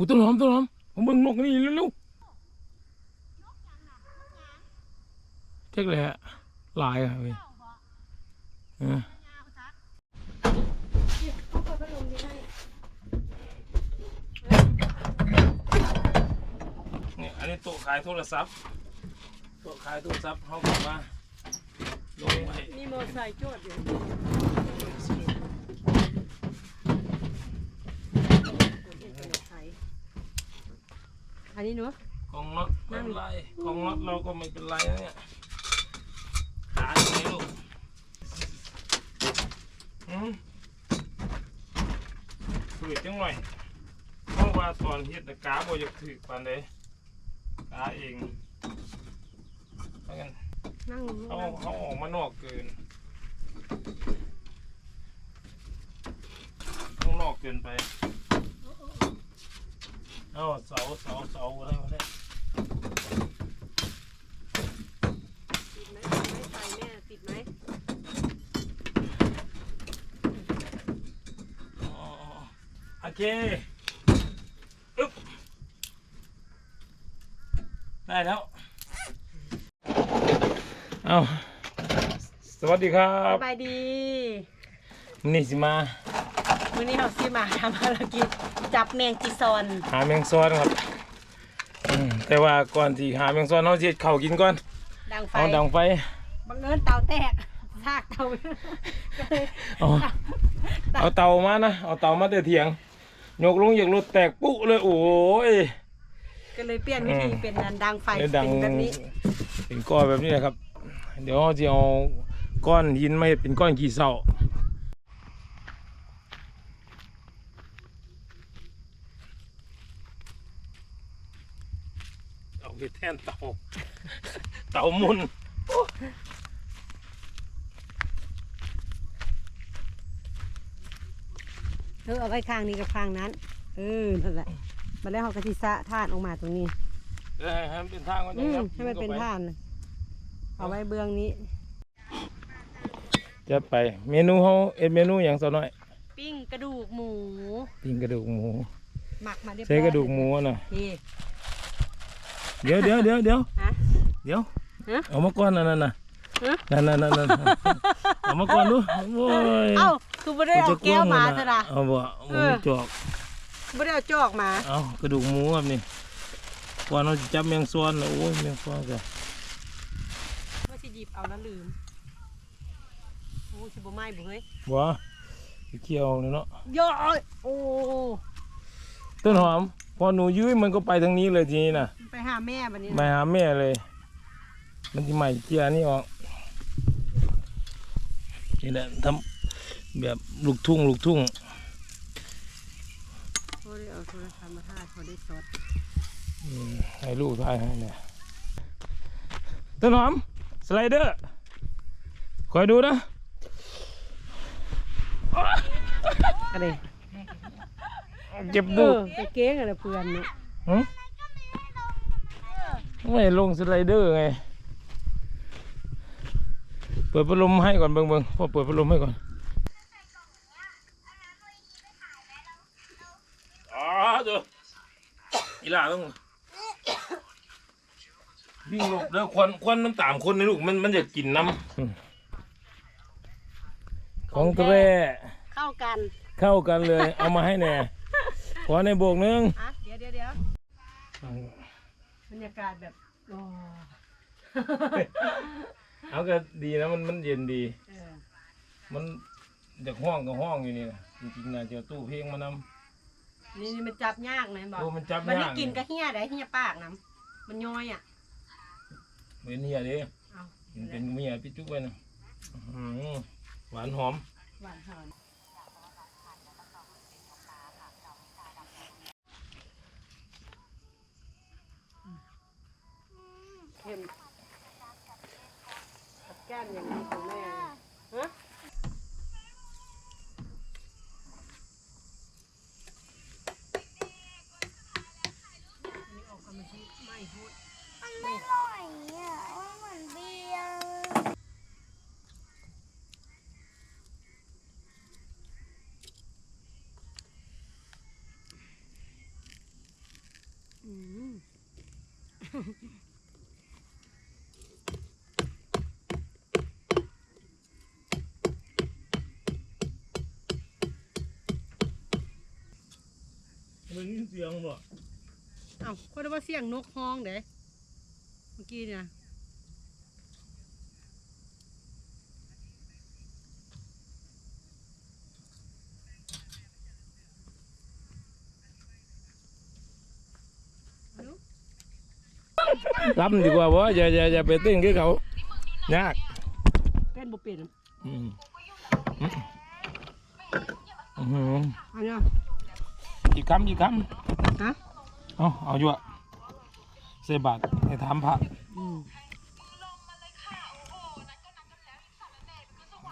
หูต้นหอมต้นหอมผมเบิ่งนกนี่เร็วๆเจ๊กเลยฮะหลายอะเว้ยเนี่ยอันนี้โต๊ะขายโทรศัพท์โต๊ะขายโทรศัพท์เขาบอกว่าลงไว้มีมอไซค์จอดอยู่ อันนี้เนาะกองน็อตไม่เป็นไรกองน็อตเราก็ไม่เป็นไรนะเนี่ยขาอยู่ไหนลูกอืมฝืดจังหน่อยเพราะว่าตอนเฮ็ดน่ะกาบ่อยากถือปานใดกาเองเพราะงั้นนั่งเขาเขาออกมานอกเกินข้างนอกเกินไป เอาเสาเสาเสาอะไรวะเนี่ยติดไหมไม่ใส่แม่ติดไหมอ๋อโอเคอึ๊บได้แล้ว เอาสวัสดีครัสบบายดี นี่สิมา วันนี้เราซีมาทำภารกิจจับแมงจีซอนหาแมงซอนครับอืมแต่ว่าก่อนที่หาแมงซอนเราจะเข้าวกินก่อนดังไฟเอาดังไฟบังเอิญเตาแตกซากเตาก็เลยเอาเอาเตามานะเอาเตามาแต่เถียงยกลงอยากรถแตกปุ๊เลยโอ้ย ก็เลยเปลี่ยนวิธีอืม เป็นนันดังไฟเดี๋ยวเป็ดังนแบบนี้เป็นก้อนแบบนี้นะครับ เดี๋ยวเราจะเอาก้อนหินมาเฮ็ดเป็นก้อนขี้เศร้าเอาไปแทนเตาเตามุนเออเอาไว้ข้างนี้กับข้างนั้น เออนั่นแหละมาแล้วเขากะทิสะท่านออกมาตรงนี้เออให้มันเป็นทางก่อนอืมนะครับให้มันเป็นท่านเลยเอาไว้เบื้องนี้ จะไปเมนูเขาเอ็ดเมนูอย่างสักหน่อยปิ้งกระดูกหมู ปิ้งกระดูกหมูหมักมาเรียบร้อยใช้กระดูกหมูอะน่ะนี่ เดี๋ยวเดี๋ยวเดี๋ยวเดี๋ยวฮะเดี๋ยวฮะ เอามาก่อนนั่นน่ะน่ะฮะนั่นนั่นนั่นนั่นเอามาก่อนดูโอ้ยเอ้าคือไม่ได้เอาแก้วมาซะนะเอาบ่หมูจอกไม่ได้เอาจอกมาเอากระดูกหมูครับนี่ก่อนเราจะจับแมงซ้อนน่ะโอ้ยแมงซ้อนกันว่าสิหยิบเอาแล้วลืมโอ้ชิบไหม้บุเฮ้ยบ่ไปเคี่ยวเลยเนาะย่อยโอ้ต้นหอม พอหนูยื้อมันก็ไปทางนี้เลยทีนี้น่ะไปหาแม่บันนี้ไปหาแม่เลย มันจะใหม่เกียร์นี่ออกนี่แหละทำแบบลูกทุ่งลูกทุ่ง เขาได้เอาโทรศัพท์มาถ่ายเขาได้สดอืมให้ลูกทายให้เนี่ยต้นหอม สไลเดอร์คอยดูนะก็เลย เจ็บเอดูอไปเก้งอะไรเพื่อนเนี่ยหึไม่ลงสไลเดอร์ไง เปิดพัดลมให้ก่อนเบิ่งเบิ่งพ่อเปิดพัดลมให้ก่อนอ๋อเดี๋ยวอีหล่าต้องวิ่งหลบแล้วควันควันมันตามคนในลูกมันมันจะกินน้ำอืมของแท้เข้ากันเข้ากันเลย เอามาให้แน่ข อในโบกหนึงอะเดี๋ยวเดี๋ยวเดี๋ยวบรรยากาศแบบโอ้เอาก็ดีนะมันมันเย็นดี เออมันเด็กห้องกับห้องอยู่นี่นะจริงๆนะเจอตู้เพลงมานำนี่นี่มันจับยากนะบอกโอ้มันจับมันนี่ยากกินก็เฮี้ยได้เฮี้ยปากน้ำมันย้อยอะ เหมือนเฮียดิเอากินเป็นเมียพี่จุ๊กไว้นะอื้อหือหวานหอม หวานหอม ค็มกับแก้มอย่างนี้ของแม่ฮะอันนี้ออกกำลังที่ไม่พูด มันไม่อร่อยอะมันเหมือนเบียร์ มันยินเสียงบ่เอ้าคนว่าเสียงนกฮ้องเด้เมื่อกี้เนี่ยเอาลูกล้ำดีกว่าบ่อย่าอย่าอย่าไปเต้นกับเขายากเต้นบ่เป็นอืมอืมอื้อหือเอาเนี่ย อีกคำอีกคฮะำเอาเอาอยู่อะเสบาทให้ถามพระอืม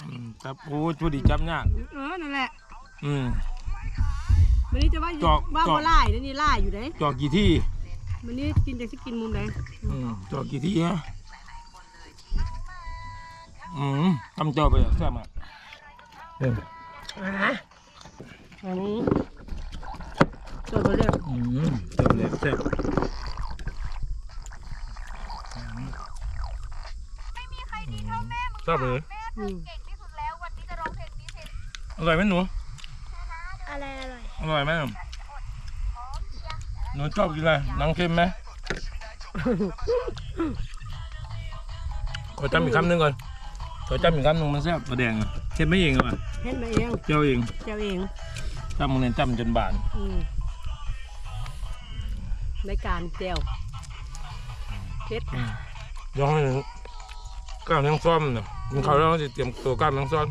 อืมครับโอ้ชุดีจำยากเออนั่นแหละอืม วันนี้จะว่าจอกว่าจอก บ่ไล่เดี๋ยวนี้ไล่อยู่เด้จอกกี่ที่วันนี้กินจากสิกินมุมใดอืมจอกกี่ที่ฮะอืมทำเจ้าไปอะแซ่บมากเอออันนี้ จดบ่เรียบอืมแซ่บเลยแซ่บไม่มีใครดีเท่าแม่มึงแซ่บเลยแม่เธอเก่งที่สุดแล้ววันนี้จะร้องเพลงนี้เสร็จอร่อยไหมหนู อะไรอร่อย อร่อยไหมหนูชอบกินอะไรหนังเค็มไหมขอจำอีกคำหนึ่งก่อนขอจำอีกคำหนึ่งมันแซ่บกระแดงอะเค็มไม่เองเหรอวะเห็นมาเอง เจ้าเอง เจ้าเองจำมึงเนี่ยจำจนบาน อืม ในการเจียวเพชรย้อนให้กล้ามยังซ้อมเนาะกินข้าวแล้วจะเตรียมตัวกล้ามยังซ้อม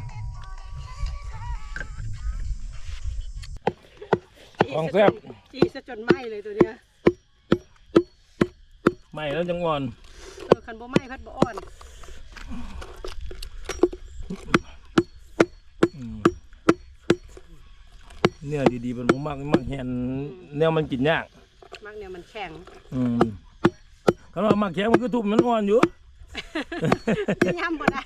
ของแซ่บจีซะจนไหมเลยตัวเนี้ยไม่แล้วจังอ่อนเออคันบ่ไหมพัดบ่อ่อนอืมเนื้อดีๆมันบ่มักมักเห็นแนวมันกินยาก มักเนี่ยมันแข็งอืมคันว่ามักแข็งมันก็ทุบมันอ่อนอยู่ ย่ำบ่ได้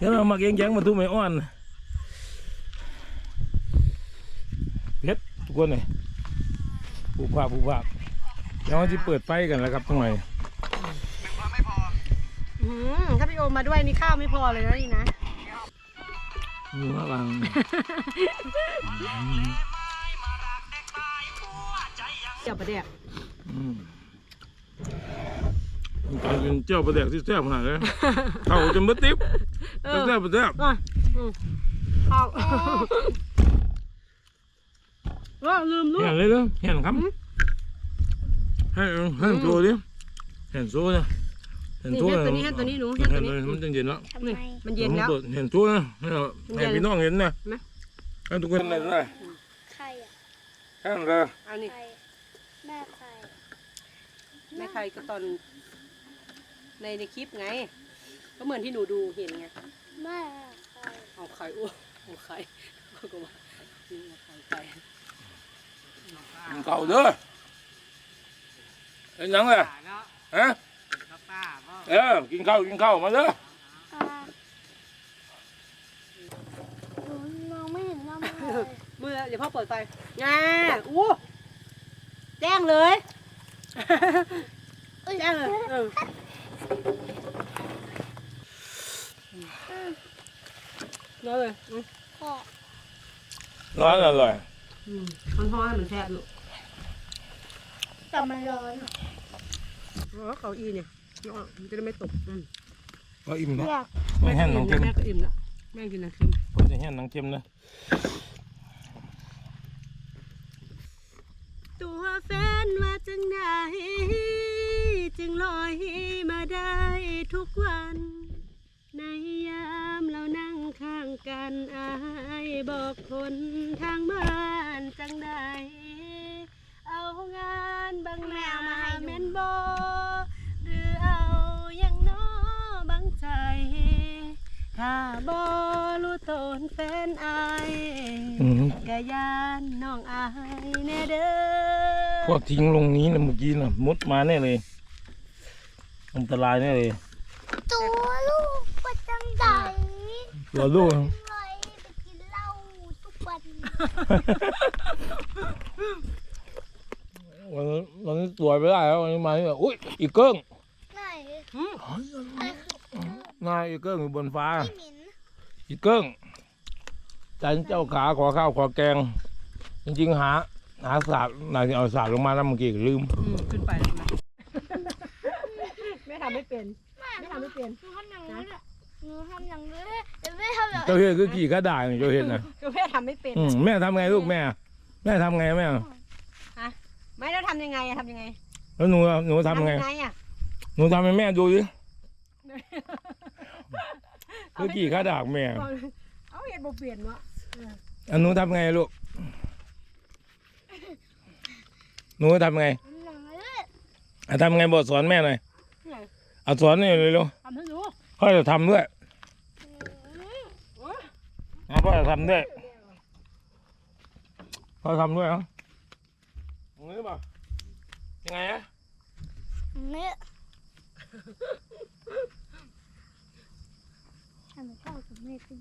คันว่ามักแข็งๆมันทุบไม่อ่อนเพชรทุกคนเลยผูกผ้าผูกผ้าเดี๋ยวเราจะเปิดไฟกันแล้วครับตรงหนอืมถ้าพี่โอมมาด้วยนี่ข้าวไม่พอเลยนะนี่นะนี่ว่าบาง เจียวประเดี๋ยวอืมการกินเจ้าประเดกที่แซ่บขนาดนี้ เข้าจนมืดติ๊บเออแซ่บแซ่บอะอืมข้าวเออลืมลูก เห็นเลยเด้อเห็นครับให้ให้โชว์ดิเห็นโชว์เนี่ยเห็นนี่โชว์เห็นตัวนี้ เห็นตัวนี้หนูเห็เห็นนตัวเลยนี้มันจะเย็นแล้ว ทำไมนี่มันเย็นแล้ว เห็นโชว์นะให้เราให้พี่น้องเห็นนะนะให้ทุกคนเห็นเลยใครอะให้เลย เอานี่ ใครแม่ใครแม่ใครก็ตอนในในคลิปไง ก็เหมือนที่หนูดูเห็นไงแม่ใครเอาไข่อ้วนเอาไข่เขาก็ว่านี่เอาไข่ไข่กินข้าวเด้อเห็นยังเลยเนาะฮะกับป้าพ่อเออกินข้าวกินข้าวมาเด้ออ่าหนูมองไม่เห็นว่ามันเลยมือเดี๋ยวพ่อเปิดไฟงาอู้ แจ้งเลยแจ้งเลยเออน้อยเลยอืมพ่อร้อนอร่อยอืมมันพอให้มันแทบลูกแต่มันร้อนอะเออเขาอีเนี่ยเนาะมันจะได้ไม่ตกอืมก็อิ่มแล้วอยากไม่แม่แห้งก็น้อิ่องมเค็มแม่ก็อิ่มละแม่กินนะเค็มผมจะแห้งน้องเค็มนะ ตัวแฟนว่า จังไดจึงลอยมาได้ทุกวัน ในยามเรานั่งข้างกันอายบอกคนทางบ้านจังใดเอางานบางแมวมาให้แม่นบอหรือเอาอย่างน้อบางใจ ถ้าบอรู้ตนแฟนอายอืมกะยานน้องอายแน่เด้ พวกทิ้งลงนี้นะเมื่อกี้นะมุดมาแน่เลย อันตรายแน่เลย ตัวลูกประจังใดตัวลูกเลยไปกินเหล้าทุกวันวันนี้วันนี้สวยไปได้แล้ววันนี้มาเนี่ยอุ้ยอีกเกิ้งไหนหืมไหนคือนายอีกเกิ้งอยู่บนฟ้าพี่หมินอีกเกิ้งจันเจ้าขาขอข้าวขอแกง จริงๆหา หาสาดนายเอาสาดลงมาแล้วเมื่อกี้ลืม อืมขึ้นไปแล้วนะแม่ทำไม่เป็น ไม่ทำไม่เป็น หนูทำอย่างนี้เลยหนูทำอย่างนี้เลยเดี๋ยวไม่ทำอย่างเจ้าเห็นคือขี่กระดาษเจ้าเห็นนะก็แม่ทำไม่เป็นอืมแม่ทำไงลูกแม่ แม่ทำไงแม่ ไม่แล้วทำยังไงอะทำยังไงแล้วหนูหนูทำไงยังไง อะหนูทำให้แม่ดูดิคือขี่กระดาษแม่เอาเห็ดบ่เปลี่ยนวะอันหนูทำไงลูก หนูทำไงอย่างนี้อะทำไงบอกสอนแม่หน่อยเอาสอนหน่อยเร็วทำให้ดูๆพ่อจะทำด้วยเอาพ่อจะทำด้วยพ่อทำด้วยเหรออย่างนี้เปล่ายังไงอะอย่างนี้ทำให้พ่อกับแม่ขึ้น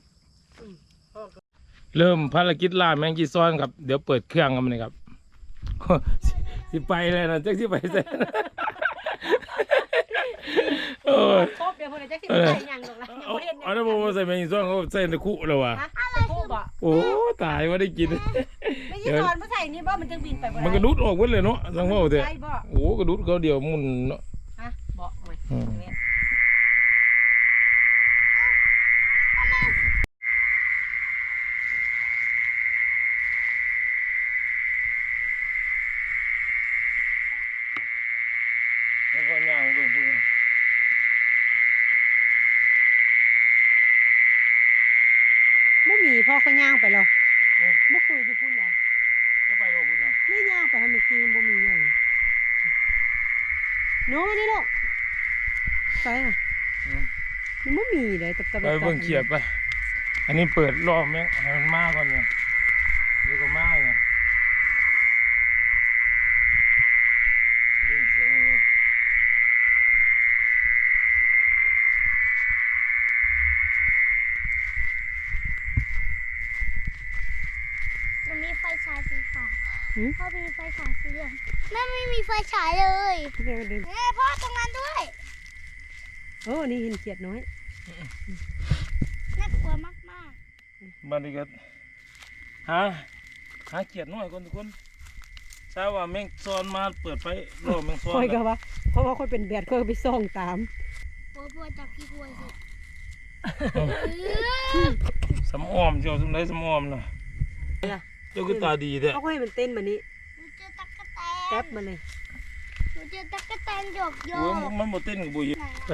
เริ่มภารกิจล่าแมงจีซ้อนครับ เดี๋ยวเปิดเครื่องกันเลยครับ สิไปเลยนะจักสิไปเสร็จโอ้ยครบเดี๋ยวพวกเราจะสิไปใส่ยังดอกละยังเอาบ่เห็นเอาแล้วผมใส่แมงจีซ้อนเขาใส่ในคุแล้ววะฮะครบบ่โอ้ตายว่าได้กิน ไม่ใช่ตอนมาใส่นี่บ่มันจึงบินไปบ่ได้มันกระดุดออกหมดเลยเนาะสังเว่าเถอะใช่บ่โอ้กระดุดเขาเดียวมุนเนาะฮะบ่โอ้ยอืม แล้วก็ย่างเบิ่งพุ่น บ่มีพ่อเขาย่างไปแล้วบ่เคยอยู่พุ่นน่ะจะไปโลพุ่นเนาะนี่ย่างไปให้มันกินบ่มีหยังโน้มานี่ลูกไปอะมันบ่มีเลยตับตับไปเบิ่งเขียดไป อันนี้เปิดรอบแม่งให้มันมาก่อนเนี่ยเดี๋ยวก็มาเนี่ยเบิ่งเสียงมันเลย มันมีไฟฉายสีขาว พ่อมีไฟฉายสีเหลืองแม่ไม่มีไฟฉายเลยเดี๋ยวเดินแม่พ่อตรงนั้นด้วยโอ้นี่เห็นเขียดน้อยน่ากลัวมากบัดนี้ก็หาหาเขียดน้อยคนทุกคนทราบว่าแม่งซ้อนมาเปิดไปรอบแม่งซ้อนคอยก็แล้วว่าเพราะว่าคนเป็นแบดก็ไปส่องตามๆปัวปัวจับพี่ปัวสิสำออมเจ้าสำไรสำออมน่ะ เจ้าคือตาดีแท้เขาก็ให้มันเต้นมานี้หนูเจอตั๊กแตแป๊บนมาเลยหนูเจอตั๊กแตนหยกโยโอ้ยกมันบ่เต้นกับบุยไป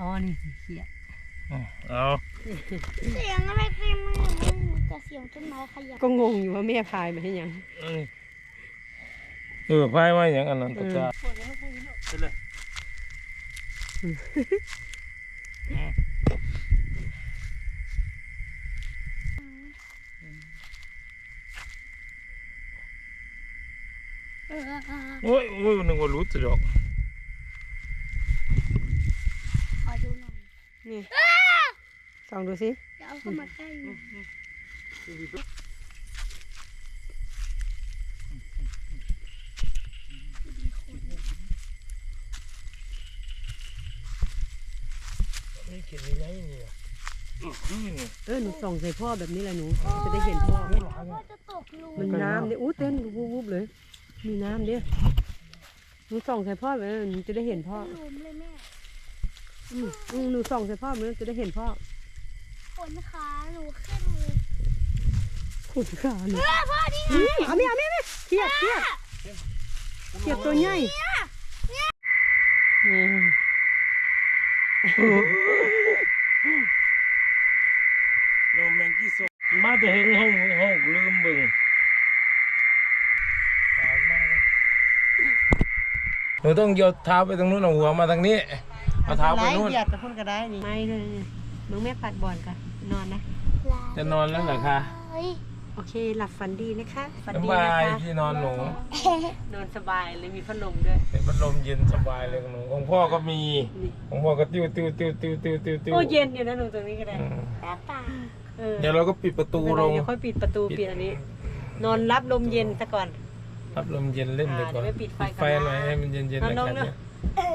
อ๋อนี่เขียดอืมเอาเสียงอะไรเป็นมือมือแต่เสียงต้นไม้ขยับก็งงอยู่ว่าแม่พายมาให้ยังเออเออพายมาอย่างอันนั้นตะกร้าไปเลยอืมเออ โอ้ยโอ้ยนึกว่ารู้จะดอกขอดูหน่อยนี่ส่องดูสิเดี๋ยวเอาเข้ามาใกล้หน่อยนี่เขียนยังไงเนี่ยอือคือนี่ เออหนูส่องใส่พ่อแบบนี้แหละหนู จะได้เห็นพ่อพ่อจะตกหลุมมันน้ำเนี่ยอู้เต้นวูบๆเลย มีน้ำเด้อหนูส่องใส่พ่อแบบนั้นหนูจะได้เห็นพ่อหลุมเลยแม่อืมอืมหนูส่องใส่พ่อแบบนั้นจะได้เห็นพ่อขนขาหนูขึ้นเลยขุดขาหนูเออพ่อนี่ไงอืมเอาไม่เอาไม่ไม่เครียดเครียดเครียดตัวใหญ่อืมเราแมงกี้สดมาแต่เห็นห้องห้องลืมเบิ่งผ่านมาเลย หนูต้องโยนเท้าไปตรงนู้นเอาหัวมาทางนี้ เอาเท้าไปนู่น เหยียดไปพุ่นก็ได้นี่ไม่เลยมึงแม่ปัดบอลกันนอนนะ จะนอนแล้วเหรอคะเฮ้ยโอเค หลับฝันดีนะคะฝันสดีบานะยคะที่นอนหนูนอนสบายเลยมีพัดลมด้วย เป็นพัดลมเย็นสบายเลยของหนูของพ่อก็มีนี่ของพ่อก็ติ้วติ้วติ้วติ้วติ้วติ้วติ้วโอ้เย็นอยู่นะหนูตรงนี้ก็ได้อืมตาตาเออเดี๋ยวเราก็ปิดประตูไม่เป็นลไรงเดี๋ยวค่อยปิดประตูปิดอันนี้ นอนรับลมเย็นซะก่อน รับลมเย็นเล่นไปก่อนอ่าเดี๋ยวไม่ปิดไฟก่อนไฟนะ หน่อยให้มันเย็นๆนอนลงนะครับเนอะเนี่ย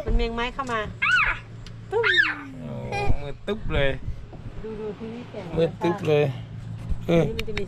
มันเมียงไม้เข้ามาตึ้มโอ้มือตึ๊บเลยดูดูที่นี่เปลี่ยนมือตึ๊บเลยเออ นี่มันจะมี